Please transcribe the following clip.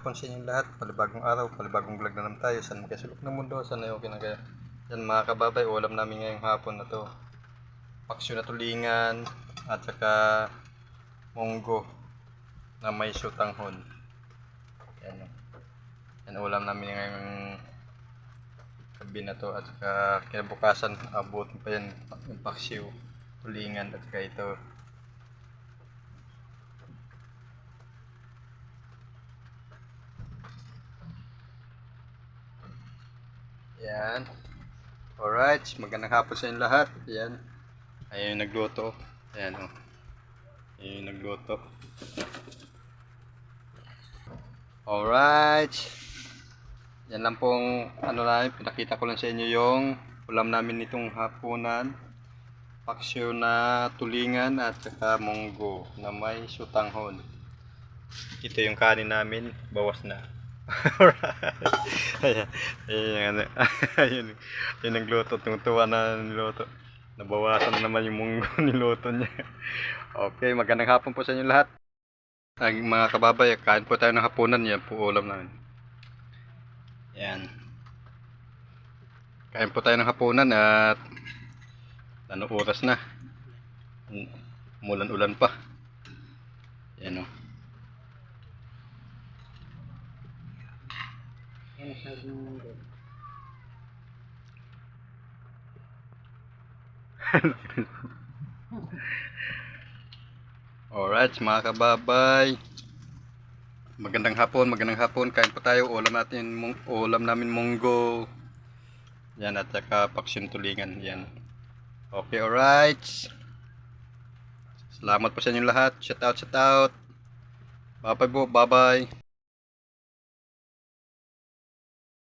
Kung sa inyong lahat, palibagong araw, palibagong vlog na naman tayo. Saan magkasulok ng mundo, saan yung kinagaya. Yan mga kababay, ulam namin ngayong hapon na to. Paksyo na tulingan, at saka munggo na may sutanghon. Yan. Yan ulam namin ngayong gabi na to. At saka kinabukasan, abutin pa yan yung paksyo, tulingan, at saka ito. Yan. Alright, magandang hapon sa inyo lahat. Yan. Ayun yung nagluto. Ayan o. Ayun yung nagluto. Alright. Yan lang pong ano namin, pinakita ko lang sa inyo yung ulam namin nitong hapunan. Paksyo na tulingan at saka munggo na may sutanghon. Ito yung kanin namin, bawas na. Ayan, ayan, ayun, yun ang luto, tumutuwa na niluto. Nabawasan na naman yung munggo niluto niya. Okay, magandang hapon po sa inyo lahat. Ang mga kababay, kain po tayo ng hapunan, yan po ulam namin. Yan. Kain po tayo ng hapunan at ano oras na. Mulan-ulan pa. Yan o. Alright, mga kababay. Magandang hapon, magandang hapon. Kain po tayo. Ulam natin, ulam namin munggo. Yan, at saka paksyon tulingan. Yan. Okay, alright. Salamat po sa inyong lahat. Shout out, shout out. Bye-bye po, bye-bye.